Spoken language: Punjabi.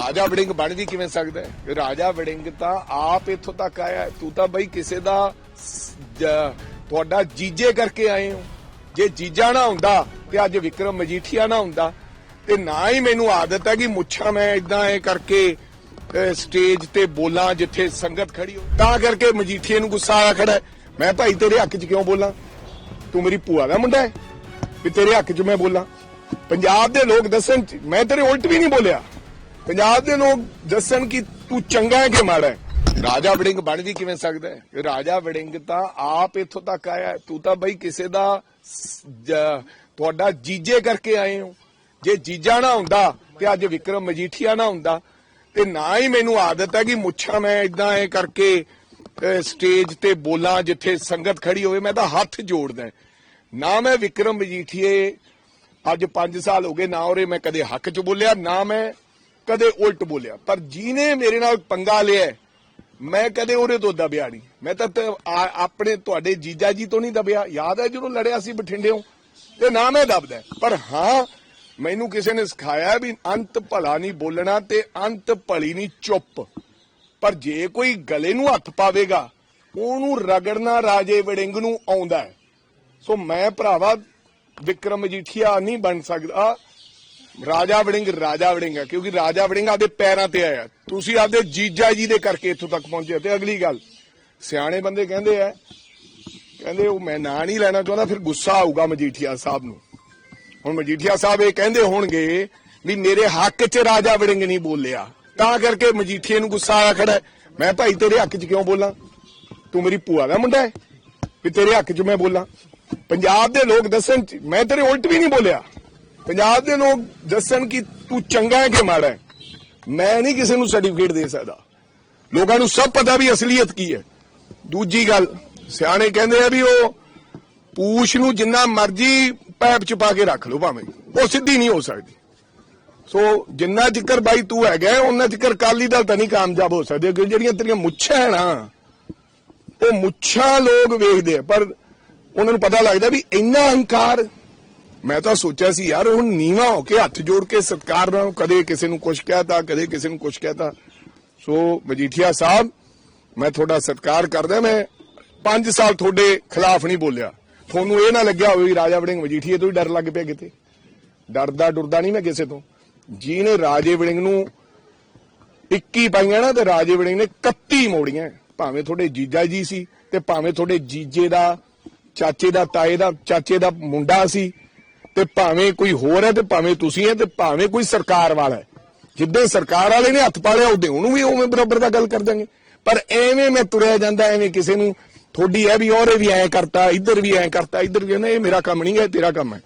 ਰਾਜਾ ਵੜਿੰਗ ਬਣ ਵੀ ਕਿਵੇਂ ਸਕਦਾ ਹੈ? ਰਾਜਾ ਵੜਿੰਗ ਤਾਂ ਆਪ ਇੱਥੋਂ ਤੱਕ ਆਇਆ ਤੂੰ ਤਾਂ ਬਈ ਕਿਸੇ ਦਾ ਤੁਹਾਡਾ ਜੀਜੇ ਕਰਕੇ ਆਏ ਹੋ। ਜੇ ਜੀਜਾ ਨਾ ਹੁੰਦਾ ਤੇ ਅੱਜ ਵਿਕਰਮ ਮਜੀਠੀਆ ਨਾ ਹੁੰਦਾ, ਤੇ ਨਾ ਹੀ ਮੈਨੂੰ ਆਦਤ ਹੈ ਕਿ ਮੁੱਛਾਂ ਮੈਂ ਇਦਾਂ ਐ ਕਰਕੇ ਸਟੇਜ ਤੇ ਬੋਲਾਂ ਜਿੱਥੇ ਸੰਗਤ ਖੜੀ ਹੋ ਤਾਂ ਕਰਕੇ ਮਜੀਠੀਏ ਨੂੰ ਗੁੱਸਾ ਆ ਖੜਾ ਮੈਂ ਭਾਈ ਤੇਰੇ ਹੱਕ 'ਚ ਕਿਉਂ ਬੋਲਾਂ? ਤੂੰ ਮੇਰੀ ਭੂਆ ਦਾ ਮੁੰਡਾ ਹੈ। ਵੀ ਤੇਰੇ ਹੱਕ 'ਚ ਮੈਂ ਬੋਲਾਂ। ਪੰਜਾਬ ਦੇ ਲੋਕ ਦੱਸਣ ਚ- ਮੈਂ ਤੇਰੇ ਉਲਟ ਵੀ ਨਹੀਂ ਬੋਲਿਆ। ਪੰਜਾਬ ਦੇ ਲੋਕ ਦੱਸਣ ਕਿ ਤੂੰ ਚੰਗਾ ਹੈ ਕਿ ਮਾੜਾ ਹੈ? ਰਾਜਾ ਵੜਿੰਗ ਬਣ ਵੀ ਕਿਵੇਂ ਸਕਦਾ ਹੈ? ਰਾਜਾ ਵੜਿੰਗ ਤਾਂ ਆਪ ਇੱਥੋਂ ਤੱਕ ਆਇਆ ਤੂੰ ਤਾਂ ਬਈ ਕਿਸੇ ਦਾ ਤੁਹਾਡਾ ਜੀਜੇ ਕਰਕੇ ਆਏ ਹੋ। ਜੇ ਜੀਜਾ ਨਾ ਹੁੰਦਾ ਤੇ ਅੱਜ ਵਿਕਰਮ ਮਜੀਠੀਆ ਨਾ ਹੁੰਦਾ, ਤੇ ਨਾ ਹੀ ਮੈਨੂੰ ਆਦਤ ਹੈ ਕਿ ਮੁੱਛਾਂ ਮੈਂ ਇਦਾਂ ਐ ਕਰਕੇ ਸਟੇਜ ਤੇ ਬੋਲਾਂ ਜਿੱਥੇ ਸੰਗਤ ਖੜੀ ਹੋਵੇ, ਮੈਂ ਤਾਂ ਹੱਥ ਜੋੜਦਾ ਨਾ ਮੈਂ ਵਿਕਰਮ ਮਜੀਠੀਏ, ਅੱਜ 5 ਸਾਲ ਹੋ ਗਏ ਨਾ ਉਹਰੇ ਮੈਂ ਕਦੇ ਹੱਕ 'ਚ ਬੋਲਿਆ, ਨਾ ਮੈਂ ਕਦੇ ਉਲਟ ਬੋਲਿਆ, ਪਰ ਜਿਹਨੇ ਮੇਰੇ ਨਾਲ ਪੰਗਾ ਲਿਆ, ਮੈਂ ਕਦੇ ਉਹਦੇ ਤੋਂ ਦਬਿਆ ਨਹੀਂ। ਮੈਂ ਤਾਂ ਆਪਣੇ ਤੁਹਾਡੇ ਜੀਜਾ ਜੀ ਤੋਂ ਨਹੀਂ ਦਬਿਆ। ਯਾਦ ਹੈ ਜਦੋਂ ਲੜਿਆ ਸੀ ਬਠਿੰਡਿਓਂ ਤੇ ਨਾ ਮੈਂ ਦਬਦਾ। ਪਰ ਹਾਂ, ਮੈਨੂੰ ਕਿਸੇ ਨੇ ਸਿਖਾਇਆ ਵੀ ਅੰਤ ਭਲਾ ਨਹੀਂ ਬੋਲਣਾ ਤੇ ਅੰਤ ਭਲੀ ਨਹੀਂ ਚੁੱਪ। ਪਰ ਜੇ ਕੋਈ ਗਲੇ ਨੂੰ ਹੱਥ ਪਾਵੇਗਾ, ਉਹਨੂੰ ਰਗੜਨਾ ਰਾਜੇ ਵੜਿੰਗ ਨੂੰ ਆਉਂਦਾ ਹੈ। ਸੋ ਮੈਂ ਭਰਾਵਾ ਵਿਕਰਮ ਮਜੀਠੀਆ ਨਹੀਂ ਬਣ ਸਕਦਾ। ਰਾਜਾ ਵੜਿੰਗ ਰਾਜਾ ਵੜਿੰਗ ਹੈ ਕਿਉਂਕਿ ਰਾਜਾ ਵੜਿੰਗ ਆਪਦੇ ਪੈਰਾਂ ਤੇ ਆਇਆ। ਤੁਸੀਂ ਆਪਦੇ ਜੀਜਾ ਜੀ ਦੇ ਕਰਕੇ ਇੱਥੋਂ ਤੱਕ ਪਹੁੰਚੇ ਤੇ ਅਗਲੀ ਗੱਲ, ਸਿਆਣੇ ਬੰਦੇ ਕਹਿੰਦੇ ਆ, ਕਹਿੰਦੇ ਉਹ ਮੈਂ ਨਾਂ ਨਹੀਂ ਲੈਣਾ ਚਾਹੁੰਦਾ, ਫਿਰ ਗੁੱਸਾ ਆਊਗਾ ਮਜੀਠੀਆ ਸਾਹਿਬ ਨੂੰ। ਹੁਣ ਮਜੀਠੀਆ ਸਾਹਿਬ ਇਹ ਕਹਿੰਦੇ ਹੋਣਗੇ ਵੀ ਮੇਰੇ ਹੱਕ 'ਚ ਰਾਜਾ ਵੜਿੰਗ ਨਹੀਂ ਬੋਲਿਆ। ਤਾਂ ਕਰਕੇ ਮਜੀਠੀਏ ਨੂੰ ਗੁੱਸਾ ਆ ਖੜਾ ਮੈਂ ਭਾਈ ਤੇਰੇ ਹੱਕ 'ਚ ਕਿਉਂ ਬੋਲਾਂ? ਤੂੰ ਮੇਰੀ ਭੂਆ ਦਾ ਮੁੰਡਾ ਹੈ। ਵੀ ਤੇਰੇ ਹੱਕ 'ਚ ਮੈਂ ਬੋਲਾਂ। ਪੰਜਾਬ ਦੇ ਲੋਕ ਦੱਸਣ ਚ- ਮੈਂ ਤੇਰੇ ਉਲਟ ਵੀ ਨਹੀਂ ਬੋਲਿਆ। ਪੰਜਾਬ ਦੇ ਲੋਕ ਦੱਸਣ ਕਿ ਤੂੰ ਚੰਗਾ ਹੈ ਕਿ ਮਾੜਾ ਹੈ? ਮੈਂ ਨਹੀਂ ਕਿਸੇ ਨੂੰ ਸਰਟੀਫਿਕੇਟ ਦੇ ਸਕਦਾ। ਲੋਕਾਂ ਨੂੰ ਸਭ ਪਤਾ ਵੀ ਅਸਲੀਅਤ ਕੀ ਹੈ। ਦੂਜੀ ਗੱਲ, ਸਿਆਣੇ ਕਹਿੰਦੇ ਆ ਵੀ ਉਹ ਪੂਛ ਨੂੰ ਜਿੰਨਾ ਮਰਜ਼ੀ ਪੈਪ ਚ ਪਾ ਕੇ ਰੱਖ ਲਓ ਭਾਵੇਂ। ਉਹ ਸਿੱਧੀ ਨਹੀਂ ਹੋ ਸਕਦੀ। ਸੋ ਜਿੰਨਾ ਜ਼ਿਕਰ ਬਾਈ ਤੂੰ ਹੈਗਾ ਉਹਨਾਂ ਜ਼ਿਕਰ ਕਾਲੀ ਦਲ ਤਾਂ ਨਹੀਂ ਕਾਮਯਾਬ ਹੋ ਸਕਦੇ ਕਿ ਜਿਹੜੀਆਂ ਤੇਰੀਆਂ ਮੁੱਛਾਂ ਨਾ, ਉਹ ਮੁੱਛਾਂ ਲੋਕ ਵੇਖਦੇ ਆ। ਪਰ ਉਹਨਾਂ ਨੂੰ ਪਤਾ ਲੱਗਦਾ ਵੀ ਇੰਨਾ ਹੰਕਾਰ ਮੈਂ ਤਾਂ ਸੋਚਿਆ ਸੀ, ਯਾਰ ਹੁਣ ਨੀਵਾ ਹੋ ਕੇ ਹੱਥ ਜੋੜ ਕੇ ਸਤਕਾਰ ਨਾਲ ਕਦੇ ਕਿਸੇ ਨੂੰ ਕੁਛ ਕਹਿਤਾ, ਕਦੇ ਕਿਸੇ ਨੂੰ ਕੁਛ ਕਹਿਤਾ। ਸੋ ਮਜੀਠੀਆ ਸਾਹਿਬ, ਮੈਂ ਤੁਹਾਡਾ ਸਤਿਕਾਰ ਕਰਦਾ, ਮੈਂ 5 ਸਾਲ ਤੁਹਾਡੇ ਖਿਲਾਫ ਨਹੀਂ ਬੋਲਿਆ। ਤੁਹਾਨੂੰ ਇਹ ਨਾ ਲੱਗਿਆ ਹੋਵੇ ਵੀ ਰਾਜਾ ਵੜਿੰਗ ਮਜੀਠੀਏ ਤੋਂ ਹੀ ਡਰ ਲੱਗ ਪਿਆ ਕਿਤੇ। ਡਰਦਾ ਡੁਰਦਾ ਨਹੀਂ ਮੈਂ ਕਿਸੇ ਤੋਂ। ਜਿਹਨੇ ਰਾਜੇ ਵੜਿੰਗ ਨੂੰ 21 ਪਾਈਆਂ ਨਾ, ਤੇ ਰਾਜੇ ਵੜਿੰਗ ਨੇ 31 ਮੋੜੀਆਂ। ਭਾਵੇਂ ਤੁਹਾਡੇ ਜੀਜਾ ਜੀ ਸੀ, ਤੇ ਭਾਵੇਂ ਤੁਹਾਡੇ ਜੀਜੇ ਦਾ, ਚਾਚੇ ਦਾ ਤਾਏ ਦਾ, ਚਾਚੇ ਦਾ ਮੁੰਡਾ ਸੀ ਤੇ ਭਾਵੇਂ ਕੋਈ ਹੋਰ ਹੈ ਤੇ ਭਾਵੇਂ ਤੁਸੀਂ ਹੈ ਤੇ ਭਾਵੇਂ ਕੋਈ ਸਰਕਾਰ ਵਾਲਾ ਹੈ। ਜਿੱਦਾਂ ਸਰਕਾਰ ਵਾਲੇ ਨੇ ਹੱਥ ਪਾਲਿਆ ਉਹਦੇ ਉਹਨੂੰ ਵੀ ਉਵੇਂ ਬਰਾਬਰ ਦਾ ਗੱਲ ਕਰ ਦਾਂਗੇ। ਪਰ ਐਵੇਂ ਮੈਂ ਤੁਰਿਆ ਜਾਂਦਾ, ਐਵੇਂ ਕਿਸੇ ਨੂੰ ਥੋੜੀ ਹੈ ਵੀ ਔਰੇ ਵੀ ਐਂ ਕਰਤਾ, ਇੱਧਰ ਵੀ ਐਂ ਕਰਤਾ, ਇੱਧਰ ਵੀ ਐਂ ਇਹ ਮੇਰਾ ਕੰਮ ਨਹੀਂ ਹੈ ਤੇਰਾ ਕੰਮ ਹੈ।